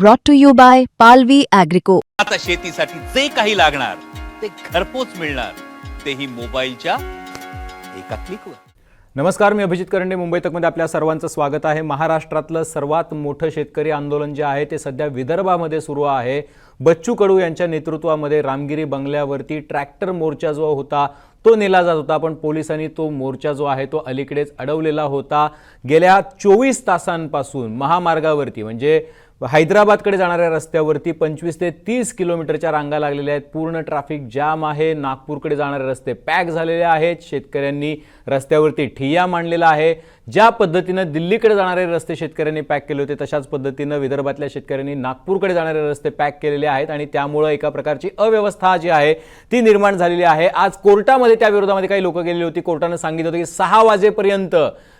brought to you by Palvi Agrico. आता शेतीसाठी जे काही लागणार ते घरपोच मिळणार. तेही मोबाईलच्या एका क्लिकवर नमस्कार मी अभिजित करंडे मुंबई तकमध्ये आपल्या सर्वांचं स्वागत आहे. महाराष्ट्रातलं सर्वात मोठं शेतकरी आंदोलन जे आहे ते सध्या विदर्भामध्ये सुरू आहे. बच्चू कडू यांच्या नेतृत्वामध्ये रामगिरी बंगल्यावरती ट्रॅक्टर मोर्चा जो होता तो नेला जात होता. पण पोलिसांनी तो मोर्चा जो आहे तो अलीकडेच अडवलेला होता. गेल्या चोवीस तासांपासून महामार्गावरती म्हणजे हैदराबादकडे जाणाऱ्या रस्त्यावरती पंचवीस ते तीस किलोमीटरच्या रांगा लागलेल्या आहेत. पूर्ण ट्रॅफिक जाम आहे. नागपूरकडे जाणारे रस्ते पॅक झालेले आहेत. शेतकऱ्यांनी रस्त्यावरती ठिय्या मांडलेला आहे. ज्या पद्धतीनं दिल्लीकडे जाणारे रस्ते शेतकऱ्यांनी पॅक केले होते तशाच पद्धतीनं विदर्भातल्या शेतकऱ्यांनी नागपूरकडे जाणारे रस्ते पॅक केलेले आहेत आणि त्यामुळं एका प्रकारची अव्यवस्था जी आहे ती निर्माण झालेली आहे. आज कोर्टामध्ये त्या विरोधामध्ये काही लोक गेलेली होती. कोर्टानं सांगितलं होतं की सहा वाजेपर्यंत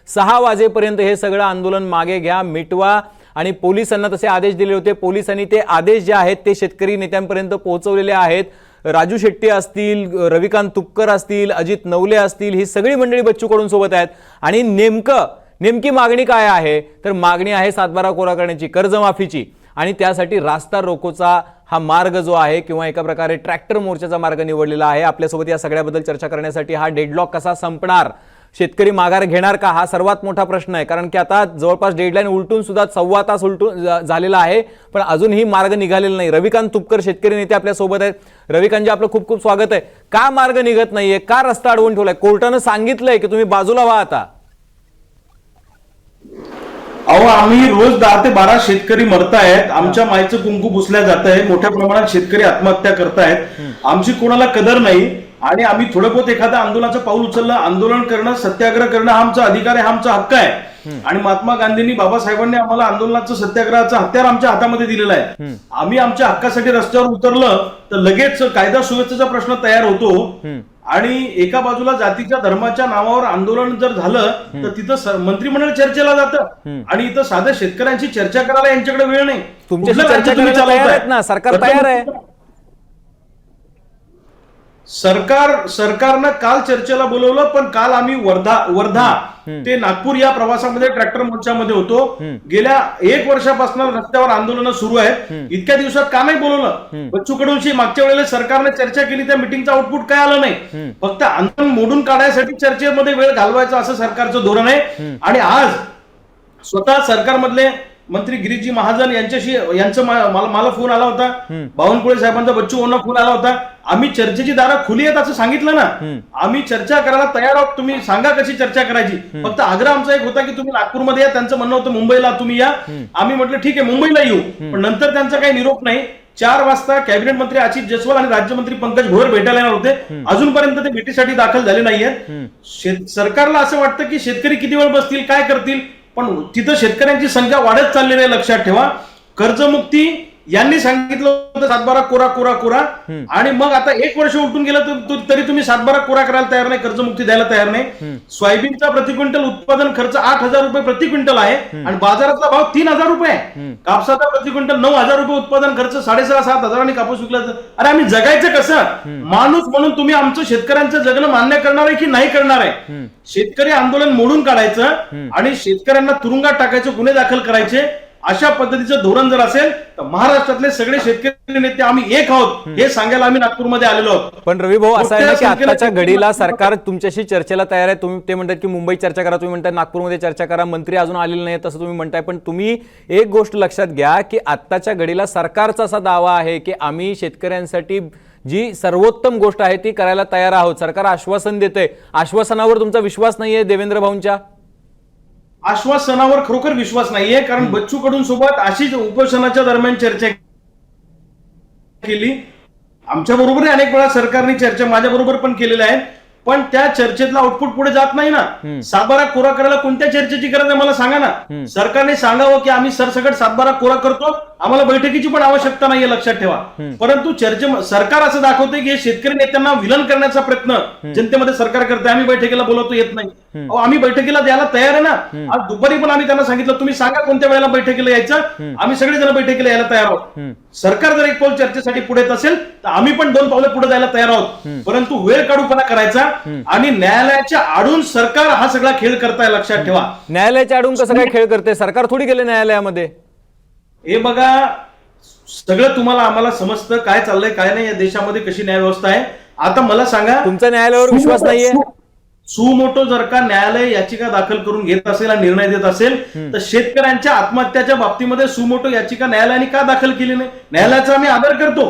सहा वाजेपर्यंत हे सगळं आंदोलन मागे घ्या मिटवा. आणि पोलिसांना तसे आदेश दिले होते. पोलिसांनी ते आदेश जे आहेत ते शेतकरी नेत्यांपर्यंत पोहोचवलेले आहेत. राजू शेट्टी असतील रविकांत तुपकर असतील अजित नवले असतील ही सगळी मंडळी बच्चूकडून सोबत आहेत. आणि नेमकं नेमकी मागणी काय आहे? तर मागणी आहे सातबारा कोरा करण्याची कर्जमाफीची. आणि त्यासाठी रास्ता रोकोचा हा मार्ग जो आहे किंवा एका प्रकारे ट्रॅक्टर मोर्चाचा मार्ग निवडलेला आहे. आपल्यासोबत या सगळ्याबद्दल चर्चा करण्यासाठी हा डेडलॉक कसा संपणार? शेतकरी माघार घेणार का? हा सर्वात मोठा प्रश्न आहे. कारण की आता जवळपास डेडलाईन उलटून सुद्धा सव्वा तास उलटून झालेला आहे. पण अजूनही मार्ग निघालेला नाही. रविकांत तुपकर शेतकरी नेते आपल्यासोबत आहेत. रविकांतजी आपलं खूप खूप स्वागत आहे. का मार्ग निघत नाहीये? का रस्ता अडवून ठेवलाय? कोर्टानं सांगितलंय की तुम्ही बाजूला व्हा आता. अहो आम्ही रोज दहा ते बारा शेतकरी मरतायत. आमच्या मायचं कुंकू पुसल्या जात आहे मोठ्या प्रमाणात शेतकरी आत्महत्या करतायत. आमची कोणाला कदर नाही. आणि आम्ही थोडं बहुत एखादं आंदोलनाचं पाऊल उचललं आंदोलन करणं सत्याग्रह करणं हा आमचा अधिकार आहे हा आमचा हक्क आहे. आणि महात्मा गांधींनी बाबासाहेबांनी आम्हाला आंदोलनाचं सत्याग्रहाचं हत्यार आमच्या हातामध्ये दिलेलं आहे. आम्ही आमच्या हक्कासाठी रस्त्यावर उतरलं तर लगेच कायदा सुव्यवस्थेचा प्रश्न तयार होतो. आणि एका बाजूला जातीच्या धर्माच्या नावावर आंदोलन जर झालं तर तिथं मंत्रिमंडळ चर्चेला जातं. आणि इथं साध्या शेतकऱ्यांची चर्चा करायला यांच्याकडे वेळ नाही. ना, सरकार तयार आहे. सरकार सरकारनं काल चर्चेला बोलवलं पण काल आम्ही वर्धा वर्धा ते नागपूर या प्रवासामध्ये ट्रॅक्टर मोर्चामध्ये होतो. गेल्या एक वर्षापासून रस्त्यावर आंदोलन सुरू आहेत. इतक्या दिवसात का नाही बोलवलं. बच्चू कडूंशी मागच्या वेळेला सरकारने चर्चा केली त्या मिटिंगचा आउटपुट काय आलं नाही. फक्त आंदोलन मोडून काढण्यासाठी चर्चेमध्ये वेळ घालवायचा असं सरकारचं धोरण आहे. आणि आज स्वतः सरकारमधले मंत्री गिरीजी महाजन यांच्याशी यांचं मला मला फोन आला होता. बावनकुळे साहेबांचा बच्चू भाऊंना फोन आला होता. आम्ही चर्चेची दारं खुली आहेत असं सांगितलं ना. आम्ही चर्चा करायला तयार आहोत. तुम्ही सांगा कशी चर्चा करायची. फक्त आग्रह आमचा एक होता की तुम्ही नागपूरमध्ये या. त्यांचं म्हणणं होतं मुंबईला तुम्ही या. आम्ही म्हटलं ठीक आहे मुंबईला येऊ. पण नंतर त्यांचा काही निरोप नाही. चार वाजता कॅबिनेट मंत्री आशिष जयस्वाल आणि राज्यमंत्री पंकज भोयर भेटायला येणार होते. अजूनपर्यंत ते भेटीसाठी दाखल झाले नाहीये सरकारला असं वाटतं की शेतकरी किती वेळ बसतील काय करतील? पण तिथं शेतकऱ्यांची संख्या वाढत चाललेली आहे लक्षात ठेवा. कर्जमुक्ती यांनी सांगितलं होतं सातबारा कोरा कोरा कोरा. आणि मग आता एक वर्ष उलटून गेलं तर तु- तरी तुम्ही सातबारा कोरा करायला तयार नाही कर्जमुक्ती द्यायला तयार नाही. सोयाबीनचा प्रति क्विंटल उत्पादन खर्च आठ हजार रुपये प्रति क्विंटल आहे. आणि बाजारातला भाव तीन हजार रुपये आहे. कापसाचा प्रति क्विंटल नऊ हजार रुपये उत्पादन खर्च साडेसहा सात हजारांनी कापूस विकला. अरे आम्ही जगायचं कसं? माणूस म्हणून तुम्ही आमचं शेतकऱ्यांचं जगणं मान्य करणार आहे की नाही करणार आहे? शेतकरी आंदोलन मोडून काढायचं आणि शेतकऱ्यांना तुरुंगात टाकायचे गुन्हे दाखल करायचे. अशा पद्धतीचं धोरण जर असेल तर महाराष्ट्रातले सगळे शेतकरी नेते आम्ही एक आहोत हे सांगायला आम्ही नागपूरमध्ये आलेलो आहोत. पण रवी भाऊ असं आहे की आताच्या घडीला सरकार तुमच्याशी चर्चेला तयार आहे. तुम्ही ते म्हणतात की मुंबईत चर्चा करा तुम्ही म्हणताय नागपूरमध्ये चर्चा करा मंत्री अजून आलेले नाही तसं तुम्ही म्हणताय. पण तुम्ही एक गोष्ट लक्षात घ्या की आत्ताच्या घडीला सरकारचा असा दावा आहे की आम्ही शेतकऱ्यांसाठी जी सर्वोत्तम गोष्ट आहे ती करायला तयार आहोत. सरकार आश्वासन देतंय. आश्वासनावर तुमचा विश्वास नाहीये देवेंद्र भाऊंच्या? आश्वासनावर खरोखर विश्वास नाहीये कारण बच्चू कडून सोबत अशीच उपोषणाच्या दरम्यान चर्चा केली. आमच्या बरोबर अनेक वेळा सरकारने चर्चा माझ्या बरोबर पण केलेल्या आहेत. पण त्या चर्चेतला आउटपुट पुढे जात नाही ना. सातबारा कोरा करायला कोणत्या चर्चेची गरज आहे मला सांगा ना. सरकारने सांगावं की आम्ही सरसकट सातबारा कोरा करतो. आम्हाला बैठकीची पण आवश्यकता नाहीये लक्षात ठेवा. परंतु चर्चे सरकार असं दाखवते की हे शेतकरी नेत्यांना विलन करण्याचा प्रयत्न जनतेमध्ये सरकार करते. आम्ही बैठकीला बोलवतो येत नाही. आम्ही बैठकीला द्यायला तयार आहे ना. आज दुपारी पण आम्ही त्यांना सांगितलं तुम्ही सांगा कोणत्या वेळेला बैठकीला यायचं? आम्ही सगळेजण बैठकीला यायला तयार आहोत. सरकार जर एक पाऊल चर्चेसाठी पुढे येत असेल तर आम्ही पण दोन पावलं पुढे जायला तयार आहोत. परंतु वेळ काढूपणा करायचा. आणि न्यायालयाच्या आडून सरकार हा सगळा खेळ करताय लक्षात ठेवा. न्यायालयाच्या अडून कसं काय खेळ करते? सरकार थोडी गेले न्यायालयामध्ये. हे बघा सगळं तुम्हाला आम्हाला समजतं काय चाललंय काय नाही या देशामध्ये कशी न्याय व्यवस्था आहे. आता मला सांगा तुमचा न्यायालयावर विश्वास नाहीये? सुमोटो जर का न्यायालय याचिका दाखल करून घेत असेल आणि निर्णय देत असेल तर शेतकऱ्यांच्या आत्महत्याच्या बाबतीमध्ये सुमोटो याचिका न्यायालयाने का दाखल केली नाही? न्यायालयाचा आम्ही आदर करतो.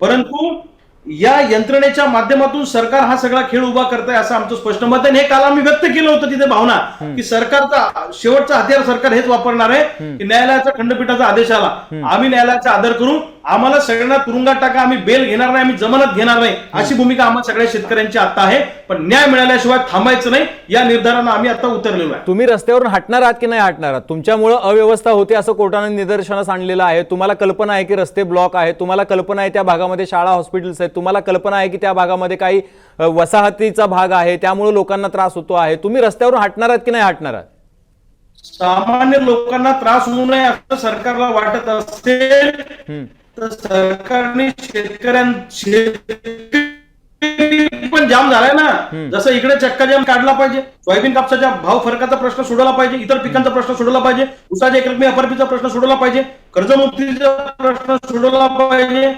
परंतु या यंत्रणेच्या माध्यमातून सरकार हा सगळा खेळ उभा करताय असं आमचं स्पष्ट मत आहे. आणि हे काल आम्ही व्यक्त केलं होतं तिथे भावना की सरकारचा शेवटचा हत्यार सरकार हेच वापरणार आहे. की न्यायालयाचा खंडपीठाचा आदेश आला. आम्ही न्यायालयाचा आदर करू. आम्हाला सगळ्यांना तुरुंगात टाका आम्ही बेल घेणार नाही आम्ही जमानत घेणार नाही. अशी भूमिका आम्हा सगळ्या शेतकऱ्यांची आता आहे. पण न्याय मिळाल्याशिवाय थांबायचं नाही. या निर्धारानं आम्ही आता उतरलेलो आहे. तुम्ही रस्त्यावरून हटणार आहात की नाही हटणार आहात? तुमच्यामुळे अव्यवस्था होते असं कोर्टाने निदर्शनास आणलेलं आहे. तुम्हाला कल्पना आहे की रस्ते ब्लॉक आहेत. तुम्हाला कल्पना आहे त्या भागामध्ये शाळा हॉस्पिटल्स आहेत. तुम्हाला कल्पना आहे की त्या भागामध्ये काही वसाहतीचा भाग आहे. त्यामुळे लोकांना त्रास होतो आहे. तुम्ही रस्त्यावरून हटणार आहात की नाही हटणार आहात? सामान्य लोकांना त्रास होऊ नये असं सरकारला वाटत असेल. तर सरकारने शेतकऱ्यां शेतकरी पण जाम झालाय ना. जसं इकडे चक्का जाम काढला पाहिजे. सोयाबीन कापसाच्या भाव फरकाचा प्रश्न सोडवला पाहिजे. इतर पिकांचा प्रश्न सोडवला पाहिजे. उसाच्या एकरकमी अपारपीचा प्रश्न सोडवला पाहिजे. कर्जमुक्तीचा प्रश्न सोडवला पाहिजे.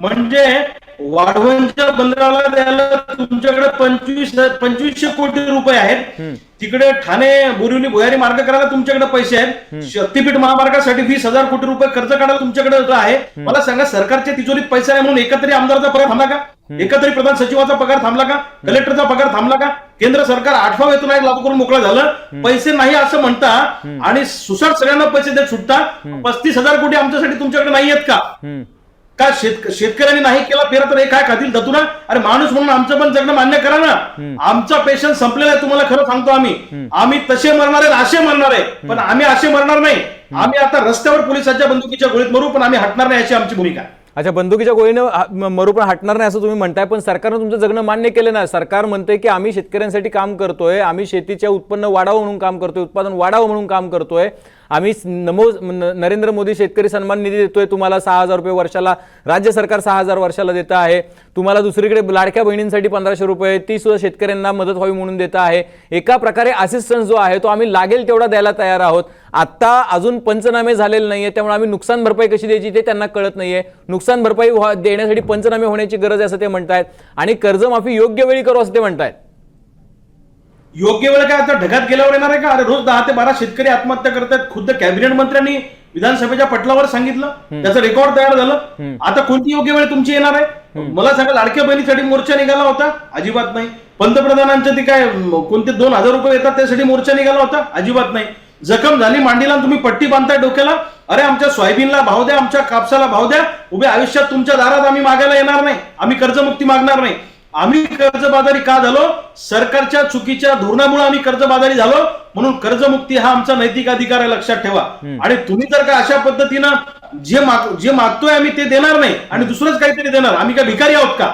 म्हणजे वाढवणच्या बंदराला द्यायला तुमच्याकडे पंचवीस पंचवीसशे कोटी रुपये आहेत. तिकडे ठाणे बोरिवली भुयारी मार्ग करायला तुमच्याकडे पैसे आहेत. शक्तीपीठ महामार्गासाठी वीस हजार कोटी रुपये कर्ज काढायला तुमच्याकडे आहे मला सांगा सरकारच्या तिजोरीत पैसा आहे म्हणून एकतरी आमदाराचा पगार थांबला का? एकतरी प्रधान सचिवाचा पगार थांबला का? कलेक्टरचा पगार थांबला का? केंद्र सरकार आठवा वेतन आयोग लागू करून मोकळं झालं. पैसे नाही असं म्हणता आणि सुसाट सगळ्यांना पैसे देत सुटता पस्तीस हजार कोटी आमच्यासाठी तुमच्याकडे नाही आहेत का? का शेत शेतकऱ्यांनी नाही केला फेरा तर हे काय खातील? दतुना अरे माणूस म्हणून आमचं पण जगणं मान्य करा ना. आमचा पेशन्स संपलेला आहे तुम्हाला खरं सांगतो आम्ही. आम्ही तसे मरणार आहे असे मरणार आहे पण आम्ही असे मरणार नाही. आम्ही आता रस्त्यावर पोलिसांच्या बंदुकीच्या गोळीत मरू पण आम्ही हटणार नाही अशी आमची भूमिका. अच्छा बंदुकीच्या गोळीनं मरू पण हटणार नाही असं तुम्ही म्हणताय पण सरकारनं तुमचं जगणं मान्य केलं नाही सरकार म्हणतंय की आम्ही शेतकऱ्यांसाठी काम करतोय आम्ही शेतीचे उत्पन्न वाढावं म्हणून काम करतोय उत्पादन वाढावं म्हणून काम करतोय. आम्ही नमो न- नरेंद्र मोदी शेतकरी सन्मान निधी देतोय. तुम्हाला सहा हजार रुपये वर्षाला राज्य सरकार सहा हजार वर्षाला देतं आहे. तुम्हाला दुसरीकडे लाडक्या बहिणींसाठी पंधराशे रुपये ती सुद्धा शेतकऱ्यांना मदत व्हावी म्हणून देत आहे. एका प्रकारे असिस्टन्स जो आहे तो आम्ही लागेल तेवढा द्यायला तयार आहोत. आत्ता अजून पंचनामे झालेले नाही आहे त्यामुळे आम्ही नुकसान भरपाई कशी द्यायची ते त्यांना कळत नाही आहे नुकसान भरपाई व्हा- देण्यासाठी पंचनामे होण्याची गरज आहे असं ते म्हणतायत. आणि कर्जमाफी योग्य वेळी करू असं ते म्हणतायत. योग्य वेळ काय आता ढगात गेल्यावर येणार आहे का? अरे रोज दहा ते बारा शेतकरी आत्महत्या करतात. खुद्द कॅबिनेट मंत्र्यांनी विधानसभेच्या पटलावर सांगितलं. त्याचं रेकॉर्ड तयार झालं. आता कोणती योग्य वेळ तुमची येणार आहे? मला सांगा लाडक्या बहिणीसाठी मोर्चा निघाला होता? अजिबात नाही. पंतप्रधानांचे ते काय कोणते दोन हजार रुपये येतात त्यासाठी मोर्चा निघाला होता? अजिबात नाही. जखम झाली मांडीला तुम्ही पट्टी बांधताय डोक्याला? अरे आमच्या सोयाबीनला भाव द्या आमच्या कापसाला भाव द्या. उभ्या आयुष्यात तुमच्या दारात आम्ही मागायला येणार नाही. आम्ही कर्जमुक्ती मागणार नाही. आम्ही कर्जबाजारी का झालो? सरकारच्या चुकीच्या धोरणामुळे आम्ही कर्जबाजारी झालो. म्हणून कर्जमुक्ती हा आमचा नैतिक अधिकार आहे लक्षात ठेवा. आणि तुम्ही जर का अशा पद्धतीनं जे माग जे मागतोय आम्ही ते देणार नाही. आणि दुसरंच काहीतरी देणार. आम्ही काय भिकारी आहोत का?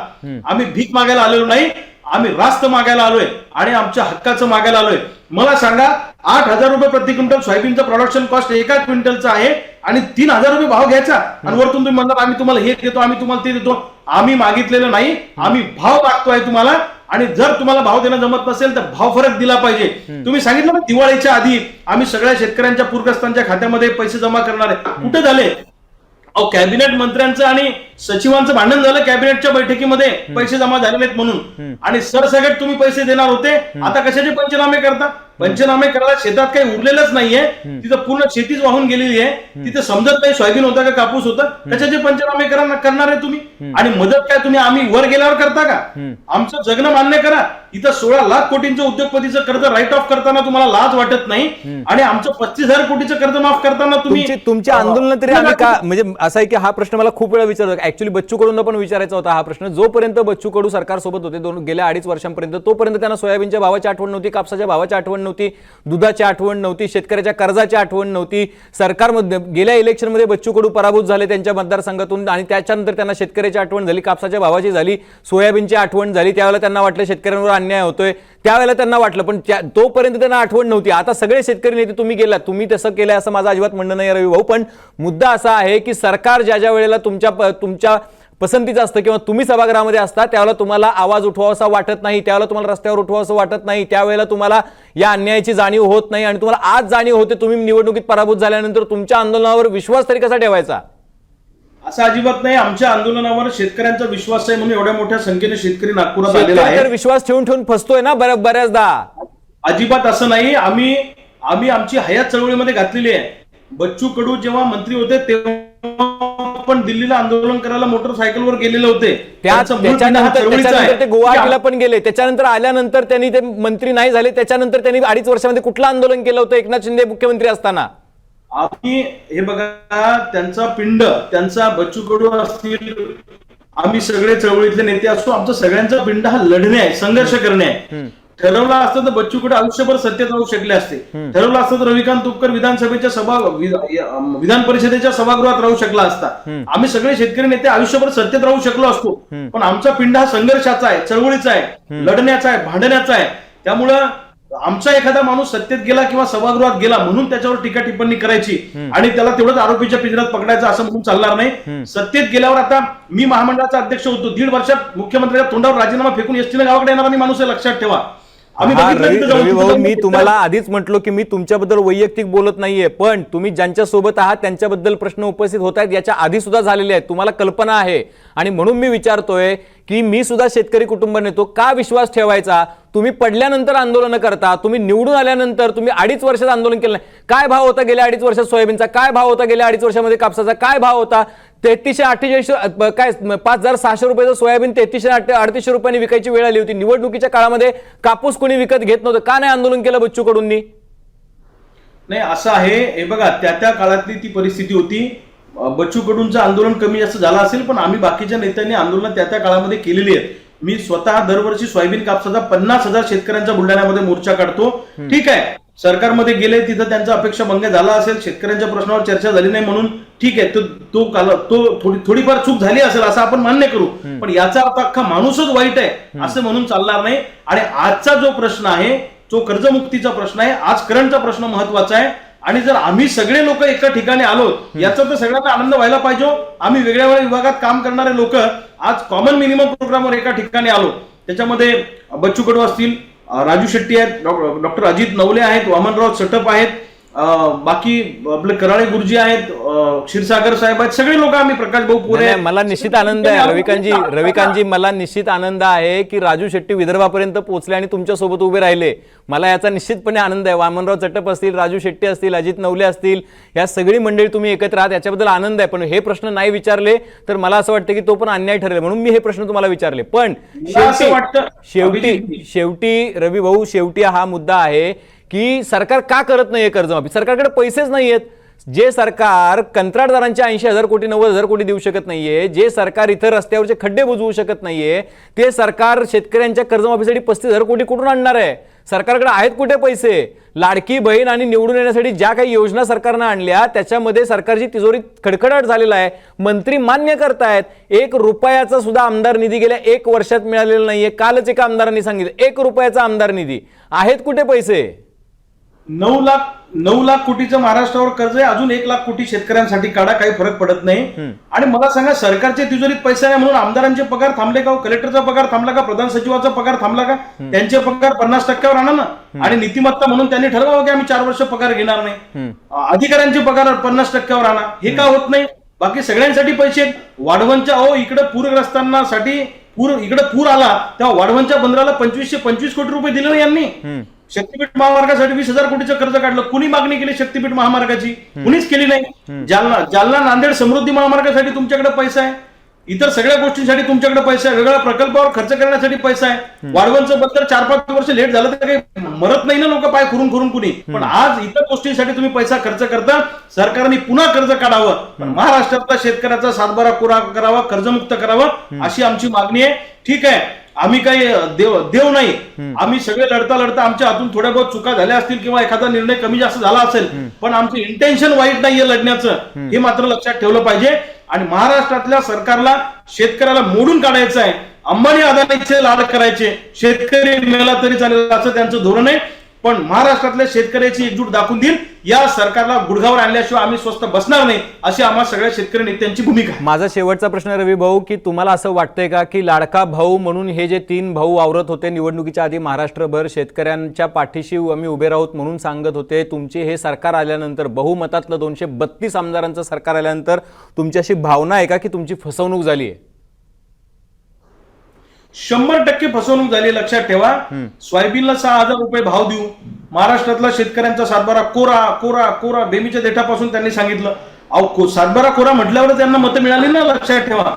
आम्ही भीक मागायला आलेलो नाही. आम्ही रास्त मागायला आलोय. आणि आमच्या हक्काचं मागायला आलोय. मला सांगा आठ हजार रुपये प्रति क्विंटल सोयाबीनचं प्रोडक्शन कॉस्ट एका क्विंटलचं आहे आणि तीन हजार रुपये भाव घ्यायचा. आणि वरतून तुम्ही म्हणणार आम्ही तुम्हाला हे देतो आम्ही तुम्हाला ते देतो. आम्ही मागितलेलं नाही आम्ही भाव मागतोय तुम्हाला. आणि जर तुम्हाला भाव देणं जमत नसेल तर भाव फरक दिला पाहिजे. तुम्ही सांगितलं ना दिवाळीच्या आधी आम्ही सगळ्या शेतकऱ्यांच्या पूरग्रस्तांच्या खात्यामध्ये पैसे जमा करणार आहे. कुठे झाले? अहो कॅबिनेट मंत्र्यांचं आणि सचिवांचं भांडण झालं कॅबिनेटच्या बैठकीमध्ये पैसे जमा झाले नाहीत म्हणून. आणि सरसकट तुम्ही पैसे देणार होते. आता कशाचे पंचनामे करता? पंचनामे करायला शेतात काही उरलेलंच नाहीये. तिथं पूर्ण शेतीच वाहून गेलेली आहे. तिथे समजत नाही सोयाबीन होता का कापूस होता. कशाचे पंचनामे करा- करणार आहे तुम्ही. आणि मदत काय तुम्ही आम्ही वर गेल्यावर करता का? आमचं जगणं मान्य करा. इथं सोळा लाख कोटींचं उद्योगपतीचं कर्ज राईट ऑफ करताना तुम्हाला लाज वाटत नाही. आणि आमचं पस्तीस हजार कोटीचं कर्ज माफ करताना तुम्ही तुमची तुमची आंदोलन तरी आम्ही का म्हणजे असं आहे की हा प्रश्न मला खूप वेळा विचारतो ऍक्च्युली बच्चू कडूंना पण विचारायचा होता हा प्रश्न. जोपर्यंत बच्चू कडू सरकारसोबत होते दोन गेल्या अडीच वर्षांपर्यंत तोपर्यंत त्यांना सोयाबीनच्या भावाची आठवण नव्हती कापसाच्या भावाची आठवण नव्हती दुधाची आठवण नव्हती शेतकऱ्याच्या कर्जाची आठवण नव्हती. सरकारमध्ये गेल्या इलेक्शनमध्ये बच्चू कडू पराभूत झाले त्यांच्या मतदारसंघातून आणि त्याच्यानंतर त्यांना शेतकऱ्याची आठवण झाली कापसाच्या भावाची झाली सोयाबीनची आठवण झाली. त्यावेळेला त्यांना वाटलं शेतकऱ्यांवर अन्याय होतोय. त्यावेळेला त्यांना वाटलं पण त्या- तोपर्यंत त्यांना आठवण नव्हती. आता सगळे शेतकरी नेते तुम्ही गेलात तुम्ही तसं केलं असं माझं अजिबात म्हणणं नाही रवी भाऊ. पण मुद्दा असा आहे की सरकार ज्या ज्या वेळेला तुमच्या प- तुमच्या पसंतीचं असतं किंवा तुम्ही सभागृहामध्ये असता त्यावेळेला तुम्हाला आवाज उठवावासा वाटत नाही त्यावेळेला तुम्हाला रस्त्यावर उठवावंसं वाटत नाही त्यावेळेला तुम्हाला या अन्यायाची जाणीव होत नाही आणि तुम्हाला आज जाणीव होते तुम्ही निवडणुकीत पराभूत झाल्यानंतर तुमच्या आंदोलनावर विश्वास तरी कसा ठेवायचा? असं अजिबात नाही आमच्या आंदोलनावर शेतकऱ्यांचा विश्वास आहे म्हणून एवढ्या मोठ्या संख्येने शेतकरी नागपुरात आलेला आहे. विश्वास ठेवून ठेवून फसतोय ना बऱ्या- बऱ्याचदा. अजिबात असं नाही आम्ही आम्ही आमची हयात चळवळीमध्ये घातलेली आहे. बच्चू कडू जेव्हा मंत्री होते तेव्हा पण दिल्लीला आंदोलन करायला मोटरसायकलवर गेलेले होते. त्याच्यानंतर आहे. ते गुवाहाटीला पण गेले. त्याच्यानंतर आल्यानंतर त्यांनी ते मंत्री नाही झाले. त्याच्यानंतर त्यांनी अडीच वर्षामध्ये कुठलं आंदोलन केलं होतं एकनाथ शिंदे मुख्यमंत्री असताना? आम्ही हे बघा त्यांचा पिंड त्यांचा बच्चू कडू असतील आम्ही सगळे चळवळीतले नेते असतो. आमचा सगळ्यांचा पिंड हा लढणे आहे संघर्ष करणे आहे. ठरवलं असतं तर बच्चू कडू आयुष्यभर सत्तेत राहू शकले असते. ठरवलं असतं तर रविकांत तुपकर विधानसभेच्या सभा विध- विधान परिषदेच्या सभागृहात राहू शकला असता. आम्ही सगळे शेतकरी नेते आयुष्यभर सत्तेत राहू शकलो असतो. पण आमचा पिंड हा संघर्षाचा आहे चळवळीचा आहे लढण्याचा आहे भांडण्याचा आहे. त्यामुळं आमचा एखादा माणूस सत्तेत गेला किंवा सभागृहात गेला म्हणून त्याच्यावर टीका टिप्पणी करायची आणि त्याला तेवढंच आरोपीच्या पिंजऱ्यात पकडायचं असं म्हणून चालणार नाही. सत्तेत गेल्यावर आता मी महामंडळाचा अध्यक्ष होतो. दीड वर्षात मुख्यमंत्र्याच्या तोंडावर राजीनामा फेकून एसटीने गावाकडे येणारा माणूस लक्षात ठेवा. रवी भाऊ मी. तुम्हाला आधीच म्हटलो की मी तुमच्याबद्दल वैयक्तिक बोलत नाहीये पण तुम्ही ज्यांच्या सोबत आहात त्यांच्याबद्दल प्रश्न उपस्थित होत आहेत याच्या आधी सुद्धा झालेले आहेत तुम्हाला कल्पना आहे आणि म्हणून मी विचारतोय की मी सुद्धा शेतकरी कुटुंब नेतो का विश्वास ठेवायचा? तुम्ही पडल्यानंतर आंदोलन करता तुम्ही निवडून आल्यानंतर तुम्ही अडीच वर्षात आंदोलन केलं नाही. काय भाव होता गेल्या अडीच वर्षात सोयाबीनचा? काय भाव होता गेल्या अडीच वर्षामध्ये कापसाचा? काय भाव होता? तेहतीसशे अठ्ठेचाळीस काय पाच हजार सहाशे रुपयाचं सोयाबीन तेहतीसशे अठ्ठे अडतीसशे रुपयांनी विकायची वेळ आली होती. निवडणुकीच्या काळामध्ये कापूस कोणी विकत घेत नव्हतं. का नाही आंदोलन केलं बच्चू कडूंनी नाही असं आहे. हे बघा त्या त्या काळातली ती परिस्थिती होती. बच्चू कडूंचं आंदोलन कमी जास्त झालं असेल पण आम्ही बाकीच्या नेत्यांनी आंदोलन त्या त्या काळामध्ये केलेली आहेत. मी स्वतः दरवर्षी सोयाबीन कापसाचा पन्नास हजार शेतकऱ्यांचा बुलढाण्यामध्ये मोर्चा काढतो. ठीक आहे. सरकारमध्ये गेले तिथं त्यांचा अपेक्षा भंग झाला असेल शेतकऱ्यांच्या प्रश्नावर चर्चा झाली नाही म्हणून ठीक आहे तो तो काल तो थोडी थोडीफार चूक झाली असेल असं आपण मान्य करू. पण याचा अर्थ अख्खा माणूसच वाईट आहे असं म्हणून चालणार नाही. आणि आजचा जो प्रश्न आहे जो कर्जमुक्तीचा प्रश्न आहे. आज करंटचा प्रश्न महत्त्वाचा आहे. आणि जर आम्ही सगळे लोक एका ठिकाणी आलो याचा तर सगळ्यांना आनंद व्हायला पाहिजे हो. आम्ही वेगळ्या वेगळ्या विभागात काम करणारे लोक आज कॉमन मिनिमम प्रोग्रामवर एका ठिकाणी आलो त्याच्यामध्ये बच्चू कडू असतील राजू शेट्टी आहेत डॉक्टर अजित नवले आहेत वामनराव सटप आहेत बाकी आपले कराळे गुरुजी आहेत क्षीरसागर साहेब आहेत सगळे लोक आम्ही प्रकाश भाऊ पुरे मला निश्चित आनंद आहे. रविकांतजी रविकांतजी मला निश्चित आनंद आहे की राजू शेट्टी विदर्भापर्यंत पोहोचले आणि तुमच्यासोबत उभे राहिले. मला याचा निश्चितपणे आनंद आहे. वामनराव चटप असतील राजू शेट्टी असतील अजित नवले असतील या सगळी मंडळी तुम्ही एकत्र आहात याच्याबद्दल आनंद आहे. पण हे प्रश्न नाही विचारले तर मला असं वाटतं की तो पण अन्याय ठरेल. म्हणून मी हे प्रश्न तुम्हाला विचारले. पण शेवटी शेवटी. शेवटी रवी भाऊ शेवटी हा मुद्दा आहे की सरकार का करत नाहीये कर्जमाफी? सरकारकडे पैसेच नाहीयेत. जे सरकार कंत्राटदारांचे ऐंशी हजार कोटी नव्वद हजार कोटी देऊ शकत नाहीये जे सरकार इथं रस्त्यावरचे खड्डे बुजवू शकत नाहीये ते सरकार शेतकऱ्यांच्या कर्जमाफीसाठी पस्तीस हजार कोटी कुठून आणणार आहे? सरकारकडे आहेत कुठे पैसे? लाडकी बहीण आणि निवडून येण्यासाठी ज्या काही योजना सरकारनं आणल्या त्याच्यामध्ये सरकारची तिजोरी खडखडाट झालेला आहे. मंत्री मान्य करतायत. एक रुपयाचा सुद्धा आमदार निधी गेल्या एक वर्षात मिळालेला नाहीये. कालच एका आमदारांनी सांगितलं एक रुपयाचा आमदार निधी. आहेत कुठे पैसे? नऊ लाख नऊ लाख कोटीचं महाराष्ट्रावर कर्ज आहे. अजून एक लाख कोटी शेतकऱ्यांसाठी काढा काही फरक पडत नाही. आणि मला सांगा सरकारच्या तिजोरीत पैसा नाही म्हणून आमदारांचे पगार थांबले का हो? कलेक्टरचा पगार थांबला का? प्रधान सचिवाचा पगार थांबला का? त्यांचे पगार पन्नास टक्क्यावर आणा ना. आणि नीतिमत्ता म्हणून त्यांनी ठरवावं की आम्ही चार वर्ष पगार घेणार नाही. अधिकाऱ्यांचे पगार पन्नास टक्क्यावर आणा. हे का होत नाही? बाकी सगळ्यांसाठी पैसे. वाढवणच्या अहो इकडे पूरग्रस्तांना साठी पूर इकडे पूर आला तेव्हा वाढवणच्या बंदराला पंचवीसशे पंचवीस कोटी रुपये दिले ना यांनी. शक्तीपीठ महामार्गासाठी वीस हजार कोटीचं कर्ज काढलं. कुणी मागणी केली शक्तीपीठ महामार्गाची? कुणीच केली नाही. जालना जालना नांदेड समृद्धी महामार्गासाठी तुमच्याकडे पैसा आहे. इतर सगळ्या गोष्टींसाठी तुमच्याकडे पैसा आहे. वेगळ्या प्रकल्पावर खर्च करण्यासाठी पैसा आहे. वाढवणचं बंदर चार पाच वर्ष लेट झालं तर काही मरत नाही ना लोक पाय खुरून खुरून कुणी. पण आज इतर गोष्टींसाठी तुम्ही पैसा खर्च करता सरकारने पुन्हा कर्ज काढावं. पण महाराष्ट्रातला शेतकऱ्याचा सातबारा पुरा करावा कर्जमुक्त करावं अशी आमची मागणी आहे. ठीक आहे. आम्ही काही देव देव नाही. आम्ही सगळे लढता लढता आमच्या हातून थोड्या बहुत चुका झाल्या असतील किंवा एखादा निर्णय कमी जास्त झाला असेल पण आमचं इंटेन्शन वाईट नाहीये लढण्याचं. हे मात्र लक्षात ठेवलं पाहिजे. आणि महाराष्ट्रातल्या सरकारला शेतकऱ्याला मोडून काढायचं आहे अंबानी अदानीचे लाड करायचे. शेतकरी मेला तरी चालेल असं त्यांचं धोरण आहे. पण महाराष्ट्रातल्या शेतकऱ्याची एकजूट दाखवून देईल. या सरकारला गुडघावर आणल्याशिवाय आम्ही स्वस्त बसणार नाही अशी आम्हा सगळ्या शेतकरी नेत्यांची भूमिका माझा शेवटचा प्रश्न रवी भाऊ की तुम्हाला असं वाटतंय का की लाडका भाऊ म्हणून हे जे तीन भाऊ आवरत होते निवडणुकीच्या आधी महाराष्ट्रभर शेतकऱ्यांच्या पाठीशी आम्ही उभे राहूत म्हणून सांगत होते तुमचे हे सरकार आल्यानंतर बहुमतातलं दोनशे बत्तीस आमदारांचं सरकार आल्यानंतर तुमची अशी भावना आहे का की तुमची फसवणूक झाली आहे शंभर टक्के फसवणूक झाली लक्षात ठेवा. सोयाबीनला सहा हजार रुपये भाव देऊ. महाराष्ट्रातला शेतकऱ्यांचा सातबारा कोरा कोरा कोरा बेमीच्या देठापासून त्यांनी सांगितलं. अहो सातबारा कोरा म्हटल्यावर त्यांना मतं मिळाली ना लक्षात ठेवा.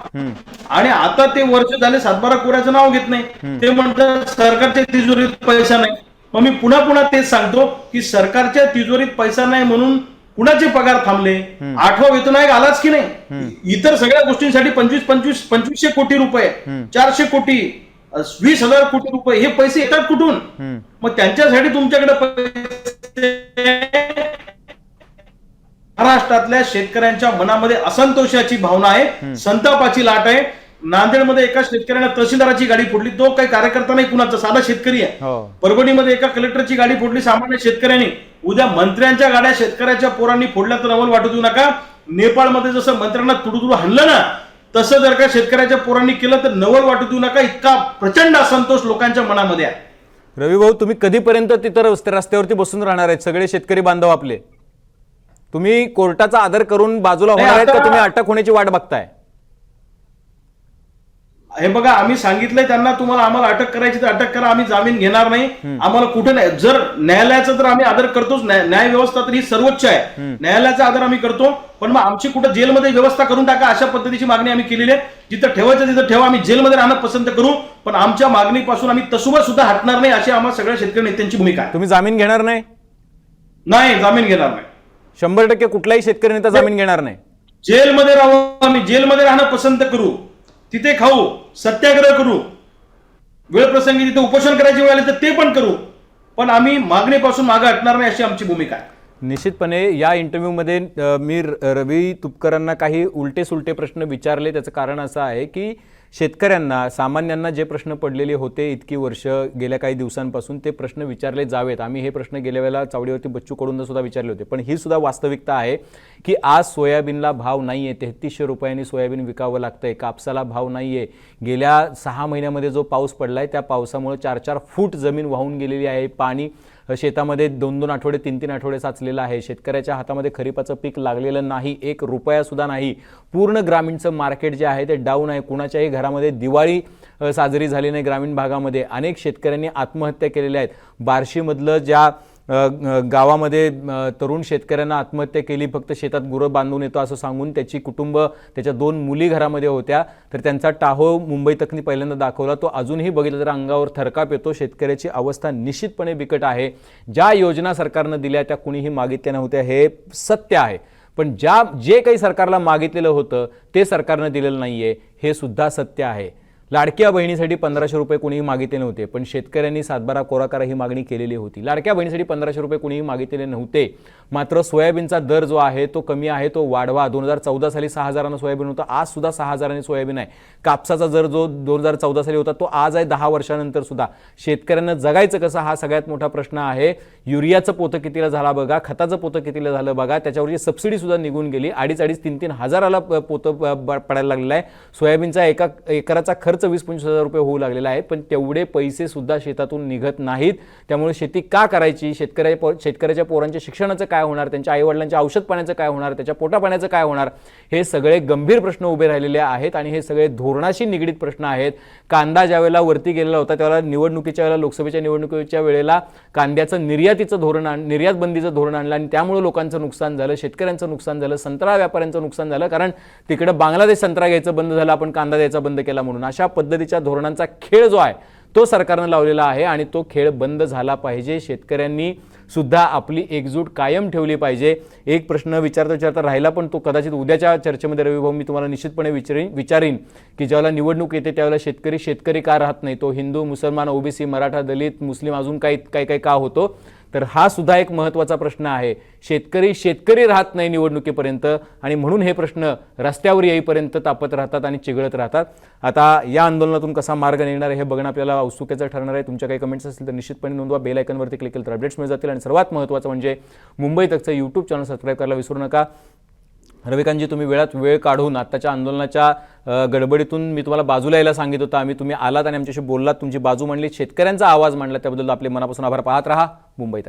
आणि आता ते वर्ष झाले सातबारा कोऱ्याचं नाव घेत नाही. ते म्हणतात सरकारच्या तिजोरीत पैसा नाही. मग मी पुन्हा पुन्हा तेच सांगतो की सरकारच्या तिजोरीत पैसा नाही म्हणून कुणाचे पगार थांबले? आठवा वेतन आयोग आलाच की नाही? इतर सगळ्या गोष्टींसाठी पंचवीस पंचवीस पंचवीसशे कोटी रुपये चारशे कोटी वीस हजार कोटी रुपये हे पैसे येतात कुठून? मग त्यांच्यासाठी तुमच्याकडे पैसे महाराष्ट्रातल्या शेतकऱ्यांच्या मनामध्ये असंतोषाची भावना आहे संतापाची लाट आहे. नांदेडमध्ये एका शेतकऱ्याने तहसीलदाराची गाडी फोडली. तो काही कार्यकर्ता नाही कुणाचा साधा शेतकरी आहे. हो. परभणीमध्ये एका कलेक्टरची गाडी फोडली. सामान्य शेतकऱ्यांनी. उद्या मंत्र्यांच्या गाड्या शेतकऱ्याच्या पोरांनी फोडल्या तर नवल वाटू देऊ नका. नेपाळमध्ये जसं मंत्र्यांना तुडुतुडू हाणलं ना तसं जर का शेतकऱ्याच्या पोरांनी केलं तर नवल वाटू देऊ नका. इतका प्रचंड असंतोष लोकांच्या मनामध्ये आहे. रवी भाऊ तुम्ही कधीपर्यंत तिथं रस्ते रस्त्यावरती बसून राहणार आहेत? सगळे शेतकरी बांधव आपले. तुम्ही कोर्टाचा आदर करून बाजूला होणार आहेत का? तुम्ही अटक होण्याची वाट बघताय? हे बघा आम्ही सांगितलंय त्यांना तुम्हाला आम्हाला अटक करायची तर अटक करा आम्ही जामीन घेणार नाही. आम्हाला कुठे नाही. जर न्यायालयाचा तर आम्ही आदर करतोच. न्याय न्याय व्यवस्था तर ही सर्वोच्च आहे. न्यायालयाचा आदर आम्ही करतो. पण मग आमची कुठं जेलमध्ये व्यवस्था करून टाका अशा पद्धतीची मागणी आम्ही केलेली आहे. जिथं ठेवायचं तिथं ठेवा आम्ही जेलमध्ये राहणं पसंत करू. पण आमच्या मागणीपासून आम्ही तसुबा सुद्धा हटणार नाही अशी आम्हा सगळ्या शेतकरी नेत्यांची भूमिका आहे. तुम्ही जामीन घेणार नाही? नाही जामीन घेणार नाही. शंभर टक्के कुठलाही शेतकरी नेता जामीन घेणार नाही. जेलमध्ये राहू आम्ही जेलमध्ये राहणं पसंत करू. तिथे खाऊ सत्याग्रह करू. वेळप्रसंगी तिथे उपोषण करायची वेळ आली तर ते पण करू. पण आम्ही मागणीपासून मागे हटणार नाही अशी आमची भूमिका आहे. निश्चितपणे या इंटरव्ह्यूमध्ये मी र- रवी तुपकरांना काही उलटे सुलटे प्रश्न विचारले. त्याचं कारण असं आहे की शेतकऱ्यांना सामान्यांना जे प्रश्न पडलेले होते इतकी वर्ष गेल्या काही दिवसांपासून ते प्रश्न विचारले जावेत. आम्ही हे प्रश्न गेल्या वेळेला चावडीवरती बच्चू कडून सुद्धा विचारले होते. पण ही सुद्धा वास्तविकता आहे की आज सोयाबीनला भाव नाही आहे तेहतीसशे रुपयांनी सोयाबीन विकावं लागतं आहे कापसाला भाव नाही आहे गेल्या सहा महिन्यामध्ये जो पाऊस पडला आहे त्या पावसामुळे चार चार फूट जमीन वाहून गेलेली आहे. पाणी शेतामध्ये दोन दोन आठवडे तीन तीन आठवडे साचलेलं आहे. शेतकऱ्याच्या हातामध्ये खरीपाचं पीक लागलेलं नाही एक रुपयासुद्धा नाही. पूर्ण ग्रामीणचं मार्केट जे आहे ते डाऊन आहे. कुणाच्याही घरामध्ये दिवाळी साजरी झाली नाही ग्रामीण भागामध्ये. अनेक शेतकऱ्यांनी आत्महत्या केलेल्या आहेत. बार्शीमधलं ज्या गावामध्ये तरुण शेतकऱ्यांना आत्महत्या केली फक्त शेतात गुरं बांधून येतो असं सांगून त्याची कुटुंब त्याच्या दोन मुली घरामध्ये होत्या. तर त्यांचा टाहो मुंबई तकनी पहिल्यांदा दाखवला. तो अजूनही बघितलं तर अंगावर थरकाप येतो. शेतकऱ्याची अवस्था निश्चितपणे बिकट आहे. ज्या योजना सरकारनं दिल्या त्या कुणीही मागितल्या नव्हत्या हे सत्य आहे. पण ज्या जे काही सरकारला मागितलेलं होतं ते सरकारनं दिलेलं नाही आहे हे सुद्धा सत्य आहे. लाडक्या बहिणीसाठी पंधराशे रुपये कोणीही मागितले नव्हते पण शेतकऱ्यांनी सातबारा कोरा करा ही मागणी केलेली होती. लाडक्या बहिणीसाठी पंधराशे रुपये कोणीही मागितलेले नव्हते मात्र सोयाबीनचा दर जो आहे तो कमी आहे तो वाढवा. दोन हजार चौदा साली सहा हजारानं सोयाबीन होतं आज सुद्धा सहा हजारांनी सोयाबीन आहे. कापसाचा दर जो दोन हजार चौदा साली होता तो आज आहे दहा वर्षानंतर सुद्धा. शेतकऱ्यांना जगायचं कसं हा सगळ्यात मोठा प्रश्न आहे. युरियाचं पोतं कितीला झाला बघा खताचं पोतं कितीला झालं बघा त्याच्यावरची सबसिडी सुद्धा निघून गेली. अडीच अडीच तीन तीन हजाराला प- पोतं पडायला लागलेलं आहे. सोयाबीनचा एका एकराचा खर्च वीस पंचवीस हजार रुपये होऊ लागलेला आहे पण तेवढे पैसे सुद्धा शेतातून निघत नाहीत. त्यामुळे शेती का करायची? शेतकऱ्या पो- शेतकऱ्याच्या पोरांच्या शिक्षणाचं काय होणार? त्यांच्या आईवडिलांच्या औषध पाण्याचं काय होणार? त्याच्या पोटापाण्याचं काय होणार? हे सगळे गंभीर प्रश्न उभे राहिलेले आहेत आणि हे सगळे धोरणाशी निगडीत प्रश्न आहेत. कांदा ज्यावेळेला वरती गेलेला होता त्यावेळेला निवडणुकीच्या वेळेला लोकसभेच्या निवडणुकीच्या वेळेला कांद्याचं निर्यातीचं धोरण आण निर्यात बंदीचं धोरण आणलं आणि त्यामुळे लोकांचं नुकसान झालं शेतकऱ्यांचं नुकसान झालं संत्रा व्यापाऱ्यांचं नुकसान झालं. कारण तिकडे बांगलादेश संत्रा घ्यायचं बंद झालं आपण कांदा द्यायचा बंद केला म्हणून. अशा पद्धतीच्या धोरणांचा खेळ जो आहे तो सरकारनं लावलेला आहे आणि तो खेळ बंद झाला पाहिजे. शेतकऱ्यांनी सुद्धा आपली एकजूट कायम ठेवली पाहिजे. एक प्रश्न विचारता विचारता राहिला पण तो कदाचित उद्याच्या चर्चेमध्ये रविभाऊ मी तुम्हाला निश्चितपणे विचारीन विचारीन की ज्यावेळेला निवडणूक येते त्यावेळेला शेतकरी शेतकरी का राहत नाही? तो हिंदू मुसलमान ओबीसी मराठा दलित मुस्लिम अजून काही काही काही का होतो? तर हा सुद्धा एक महत्त्वाचा प्रश्न आहे. शेतकरी शेतकरी राहत नाही निवडणुकीपर्यंत आणि म्हणून हे प्रश्न रस्त्यावर येईपर्यंत तापत राहतात आणि चिघळत राहतात. आता या आंदोलनातून कसा मार्ग निघणार आहे हे बघणं आपल्याला औत्सुक्याचं ठरणार आहे. तुमच्या काही कमेंट्स असतील तर निश्चितपणे नोंदवा. बेल आयकनवरती क्लिक केलं तर अपडेट्स मिळत जातील. आणि सर्वात महत्त्वाचं म्हणजे मुंबई तकचं यूट्यूब चॅनल सबस्क्राईब करायला विसरू नका. रविकांतजी तुम्ही वेळात वेळ काढून आत्ताच्या आंदोलनाच्या गडबडीतून मी तुम्हाला बाजूला यायला सांगित होता. आम्ही तुम्ही आलात आणि आमच्याशी बोललात. तुमची बाजू मांडली. शेतकऱ्यांचा आवाज मांडला. त्याबद्दल आपले मनापासून आभार पाहत राहा. मुंबईत